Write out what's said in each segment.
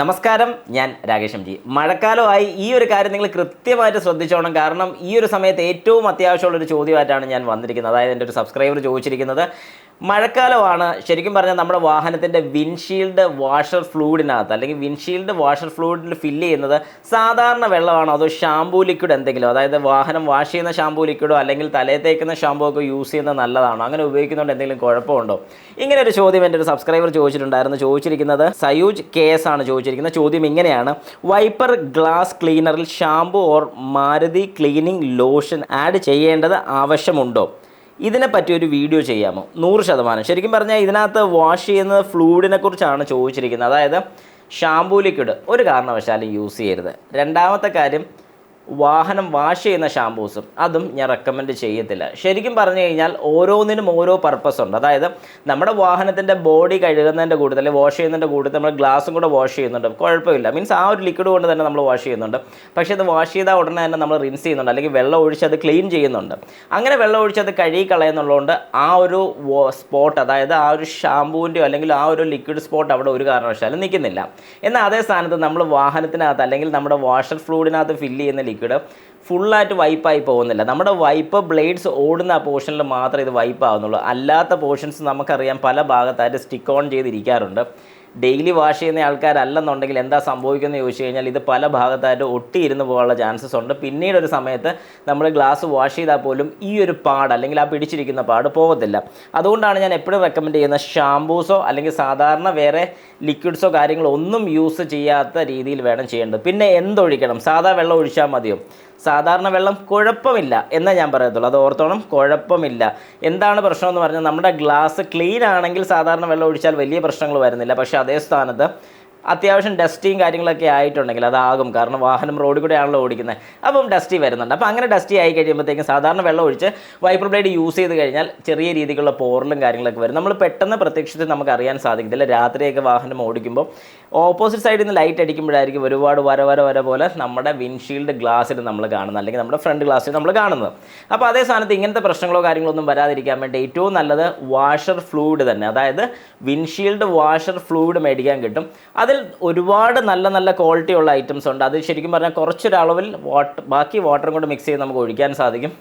നമസ്കാരം ഞാൻ Rakesh M G. മഴക്കാലമായി ഈ ഒരു കാര്യം നിങ്ങൾ കൃത്യമായിട്ട് ശ്രദ്ധിച്ചോണം. കാരണം ഈ ഒരു സമയത്ത് ഏറ്റവും അത്യാവശ്യമുള്ള ഒരു ചോദ്യമായിട്ടാണ് ഞാൻ വന്നിരിക്കുന്നത്. അതായത് എന്റെ ഒരു സബ്സ്ക്രൈബർ ചോദിച്ചിരിക്കുന്നത് മഴക്കാലമാണ്. ശരിക്കും പറഞ്ഞാൽ നമ്മുടെ വാഹനത്തിന്റെ വിൻഷീൽഡ് വാഷർ ഫ്ലൂയിഡിനകത്ത് അല്ലെങ്കിൽ വിൻഷീൽഡ് വാഷർ ഫ്ലൂയിഡിൽ ഫില്ല് ചെയ്യുന്നത് സാധാരണ വെള്ളമാണോ? അതോ ഷാമ്പൂ ലിക്വിഡ് എന്തെങ്കിലും അതായത് വാഹനം വാഷ് ചെയ്യുന്ന ഷാമ്പൂ ലിക്വിഡോ അല്ലെങ്കിൽ തലയിൽ തേക്കുന്ന ഷാമ്പൂ ഒക്കെ യൂസ് ചെയ്യുന്നത് നല്ലതാണോ? അങ്ങനെ ഉപയോഗിക്കുന്നതുകൊണ്ട് എന്തെങ്കിലും കുഴപ്പമുണ്ടോ? ഇങ്ങനെ ഒരു ചോദ്യം എന്റെ ഒരു സബ്സ്ക്രൈബർ ചോദിച്ചിട്ടുണ്ടായിരുന്നു. ചോദിച്ചിരിക്കുന്നത് സയൂജ് കെ എസ് ആണ് ചോദിച്ചിരിക്കുന്നത്. ചോദ്യം ഇങ്ങനെയാണ്. Wiper glass ക്ലീനറിൽ shampoo or Maruti cleaning lotion add ചെയ്യേണ്ടത് ആവശ്യമുണ്ടോ? ഇതിനെ പറ്റി ഒരു വീഡിയോ ചെയ്യാമോ? നൂറ് ശതമാനം. ശരിക്കും പറഞ്ഞാൽ ഇതിനകത്ത് വാഷ് ചെയ്യുന്നത് ഫ്ലൂയിഡിനെ കുറിച്ചാണ് ചോദിച്ചിരിക്കുന്നത്. അതായത് ഷാംപൂ ലിക്വിഡ് ഒരു കാരണവശാലും യൂസ് ചെയ്യരുത്. രണ്ടാമത്തെ കാര്യം വാഹനം വാഷ് ചെയ്യുന്ന ഷാമ്പൂസും അതും ഞാൻ റെക്കമെൻഡ് ചെയ്യത്തില്ല. ശരിക്കും പറഞ്ഞു കഴിഞ്ഞാൽ ഓരോന്നിനും ഓരോ പർപ്പസ് ഉണ്ട്. അതായത് നമ്മുടെ വാഹനത്തിന്റെ ബോഡി കഴുകുന്നതിന്റെ കൂട്ടത്തിൽ അല്ലെങ്കിൽ വാഷ് ചെയ്യുന്നതിന്റെ കൂട്ടത്തിൽ നമ്മൾ ഗ്ലാസും കൂടെ വാഷ് ചെയ്യുന്നുണ്ട്. കുഴപ്പമില്ല. മീൻസ് ആ ഒരു ലിക്വിഡ് കൊണ്ട് തന്നെ നമ്മൾ വാഷ് ചെയ്യുന്നുണ്ട്. പക്ഷേ അത് വാഷ് ചെയ്താൽ ഉടനെ തന്നെ നമ്മൾ റിൻസ് ചെയ്യുന്നുണ്ട്. അല്ലെങ്കിൽ വെള്ളം ഒഴിച്ച് അത് ക്ലീൻ ചെയ്യുന്നുണ്ട്. അങ്ങനെ വെള്ളം ഒഴിച്ച് അത് കഴുകി കളയുന്നുള്ളതുകൊണ്ട് ആ ഒരു സ്പോട്ട് അതായത് ആ ഒരു ഷാമ്പൂവിന്റെയോ അല്ലെങ്കിൽ ആ ഒരു ലിക്വിഡ് സ്പോട്ട് അവിടെ ഒരു കാരണവശാലും നിൽക്കുന്നില്ല. എന്നാൽ അതേ സ്ഥാനത്ത് നമ്മൾ വാഹനത്തിനകത്ത് അല്ലെങ്കിൽ നമ്മുടെ വാഷർ ഫ്ലൂയിഡിനകത്ത് ഫില്ല് ചെയ്യുന്ന ലിക്വിഡ് ഫുള്ളായിട്ട് വൈപ്പായി പോകുന്നില്ല. നമ്മുടെ വൈപ്പ് ബ്ലേഡ്സ് ഓടുന്ന ആ പോർഷനിൽ മാത്രമേ ഇത് വൈപ്പ് ആവുന്നുള്ളൂ അല്ലാത്ത പോർഷൻസ് നമുക്കറിയാം പല ഭാഗത്തായിട്ട് സ്റ്റിക്ക് ഓൺ ചെയ്തിരിക്കാറുണ്ട്. ഡെയിലി വാഷ് ചെയ്യുന്ന ആൾക്കാരല്ലെന്നുണ്ടെങ്കിൽ എന്താ സംഭവിക്കുന്നത് ചോദിച്ചു കഴിഞ്ഞാൽ ഇത് പല ഭാഗത്തായിട്ട് ഒട്ടിയിരുന്ന് പോകാനുള്ള ചാൻസസ് ഉണ്ട്. പിന്നീട് ഒരു സമയത്ത് നമ്മൾ ഗ്ലാസ് വാഷ് ചെയ്താൽ പോലും ഈ ഒരു പാട് അല്ലെങ്കിൽ ആ പിടിച്ചിരിക്കുന്ന പാട് പോകത്തില്ല. അതുകൊണ്ടാണ് ഞാൻ എപ്പോഴും റെക്കമെൻഡ് ചെയ്യുന്ന ഷാംപൂസോ അല്ലെങ്കിൽ സാധാരണ വേറെ ലിക്വിഡ്സോ കാര്യങ്ങളോ ഒന്നും യൂസ് ചെയ്യാത്ത രീതിയിൽ വേണം ചെയ്യേണ്ടത്. പിന്നെ എന്തൊഴിക്കണം? സാധാ വെള്ളം ഒഴിച്ചാൽ മതിയോ? സാധാരണ വെള്ളം കുഴപ്പമില്ല എന്നേ ഞാൻ പറയത്തുള്ളൂ. അത് ഓർത്തോണം കുഴപ്പമില്ല. എന്താണ് പ്രശ്നം എന്ന് പറഞ്ഞാൽ നമ്മുടെ ഗ്ലാസ് ക്ലീൻ ആണെങ്കിൽ സാധാരണ വെള്ളം ഒഴിച്ചാൽ വലിയ പ്രശ്നങ്ങൾ വരുന്നില്ല. പക്ഷേ അതേ സ്ഥാനത്ത് അത്യാവശ്യം ഡസ്റ്റിയും കാര്യങ്ങളൊക്കെ ആയിട്ടുണ്ടെങ്കിൽ അതാകും. കാരണം വാഹനം റോഡിൽ കൂടെ ആണല്ലോ ഓടിക്കുന്നത്. അപ്പം ഡസ്റ്റി വരുന്നുണ്ട്. അപ്പോൾ അങ്ങനെ ഡസ്റ്റി ആയി കഴിയുമ്പോഴത്തേക്കും സാധാരണ വെള്ളം ഒഴിച്ച് വൈപ്പർ ബ്ലേഡ് യൂസ് ചെയ്ത് കഴിഞ്ഞാൽ ചെറിയ രീതിക്കുള്ള പോറലും കാര്യങ്ങളൊക്കെ വരും. നമ്മൾ പെട്ടെന്ന് പ്രത്യക്ഷത്തിൽ നമുക്ക് അറിയാൻ സാധിക്കത്തില്ല. രാത്രിയൊക്കെ വാഹനം ഓടിക്കുമ്പോൾ ഓപ്പോസിറ്റ് സൈഡിൽ നിന്ന് ലൈറ്റ് അടിക്കുമ്പോഴായിരിക്കും ഒരുപാട് വര വര വര പോലെ നമ്മുടെ വിൻഷീൽഡ് ഗ്ലാസ്സിൽ നമ്മൾ കാണുന്നത്. അല്ലെങ്കിൽ നമ്മുടെ ഫ്രണ്ട് ഗ്ലാസ്സിൽ നമ്മൾ കാണുന്നത്. അപ്പോൾ അതേ സ്ഥാനത്ത് ഇങ്ങനത്തെ പ്രശ്നങ്ങളോ കാര്യങ്ങളോ ഒന്നും വരാതിരിക്കാൻ വേണ്ടി ഏറ്റവും നല്ലത് വാഷർ ഫ്ലൂയിഡ് തന്നെ. അതായത് വിൻഷീൽഡ് വാഷർ ഫ്ലൂയിഡ് മേടിക്കാൻ കിട്ടും. അതിൽ ഒരുപാട് നല്ല നല്ല ക്വാളിറ്റി ഉള്ള ഐറ്റംസ് ഉണ്ട്. അത് ശരിക്കും പറഞ്ഞാൽ കുറച്ചൊരളവിൽ വാട്ടർ ബാക്കി വാട്ടറും കൂടെ മിക്സ് ചെയ്ത് നമുക്ക് ഒഴിക്കാൻ സാധിക്കും.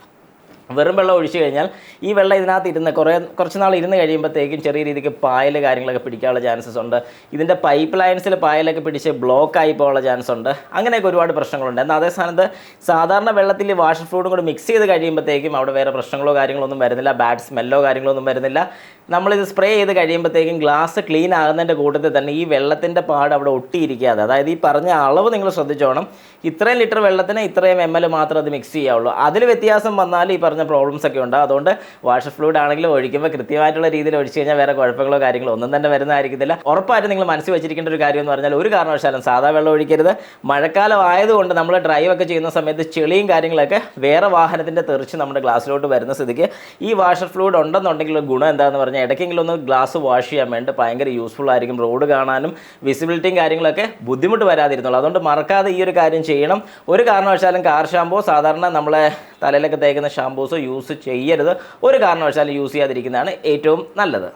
വെറും വെള്ളം ഒഴിച്ചു കഴിഞ്ഞാൽ ഈ വെള്ളം ഇതിനകത്ത് ഇരുന്ന് കുറേ കുറച്ച് നാൾ ഇരുന്ന് കഴിയുമ്പോഴത്തേക്കും ചെറിയ രീതിക്ക് പായൽ കാര്യങ്ങളൊക്കെ പിടിക്കാനുള്ള ചാൻസസ് ഉണ്ട്. ഇതിന്റെ പൈപ്പ് ലൈൻസിൽ പായലൊക്കെ പിടിച്ച് ബ്ലോക്ക് ആയി പോകാനുള്ള ചാൻസ് ഉണ്ട്. അങ്ങനെയൊക്കെ ഒരുപാട് പ്രശ്നങ്ങളുണ്ട്. എന്നാൽ അതേ സ്ഥാനത്ത് സാധാരണ വെള്ളത്തിൽ വാഷർ ഫ്ലൂഡും കൂടി മിക്സ് ചെയ്ത് കഴിയുമ്പോഴത്തേക്കും അവിടെ വേറെ പ്രശ്നങ്ങളോ കാര്യങ്ങളൊന്നും വരുന്നില്ല. ബാഡ് സ്മെല്ലോ കാര്യങ്ങളൊന്നും വരുന്നില്ല. നമ്മളിത് സ്പ്രേ ചെയ്ത് കഴിയുമ്പോഴത്തേക്കും ഗ്ലാസ് ക്ലീൻ ആകുന്നതിന്റെ കൂട്ടത്തിൽ തന്നെ ഈ വെള്ളത്തിന്റെ പാട് അവിടെ ഒട്ടിയിരിക്കാതെ അതായത് ഈ പറഞ്ഞ അളവ് നിങ്ങൾ ശ്രദ്ധിച്ചോണം. ഇത്രയും ലിറ്റർ വെള്ളത്തിന് ഇത്രയും എം എൽ മാത്രം അത് മിക്സ് ചെയ്യാവുള്ളൂ. അതിൽ വ്യത്യാസം വന്നാൽ ഈ പറഞ്ഞ പ്രോബ്ലംസ് ഒക്കെ ഉണ്ട്. അതുകൊണ്ട് വാഷർ ഫ്ലൂയിഡ് ആണെങ്കിലും ഒഴിക്കുമ്പോൾ കൃത്യമായിട്ടുള്ള രീതിയിൽ ഒഴിച്ചു കഴിഞ്ഞാൽ വേറെ കുഴപ്പങ്ങളോ കാര്യങ്ങളോ ഒന്നും തന്നെ വരുന്നതായിരിക്കത്തില്ല. ഉറപ്പായിട്ടും നിങ്ങൾ മനസ്സിൽ വെച്ചിരിക്കേണ്ട ഒരു കാര്യം എന്ന് പറഞ്ഞാൽ ഒരു കാരണവശാലും സാധാ വെള്ളം ഒഴിക്കരുത്. മഴക്കാലം ആയതുകൊണ്ട് നമ്മൾ ഡ്രൈവ് ഒക്കെ ചെയ്യുന്ന സമയത്ത് ചെളിയും കാര്യങ്ങളൊക്കെ വേറെ വാഹനത്തിന്റെ തെറിച്ച് നമ്മുടെ ഗ്ലാസ്സിലോട്ട് വരുന്ന സ്ഥിതിക്ക് ഈ വാഷർ ഫ്ലൂയിഡ് ഉണ്ടെന്നുണ്ടെങ്കിൽ ഗുണം എന്താണെന്ന് പറഞ്ഞാൽ ഇടയ്ക്കെങ്കിലും ഒന്ന് ഗ്ലാസ് വാഷ് ചെയ്യാൻ വേണ്ടി ഭയങ്കര യൂസ്ഫുൾ ആയിരിക്കും. റോഡ് കാണാനും വിസിബിലിറ്റിയും കാര്യങ്ങളൊക്കെ ബുദ്ധിമുട്ട് വരാതിരുന്നുള്ളൂ. അതുകൊണ്ട് മറക്കാതെ ഈ ഒരു കാര്യം ചെയ്യണം. ഒരു കാരണവശാലും കാർ ഷാമ്പോ സാധാരണ നമ്മളെ തലയിലൊക്കെ തേക്കുന്ന ഷാമ്പൂസ് യൂസ് ചെയ്യരുത്. ഒരു കാരണവശാലും യൂസ് ചെയ്യാതിരിക്കുന്നതാണ് ഏറ്റവും നല്ലത്.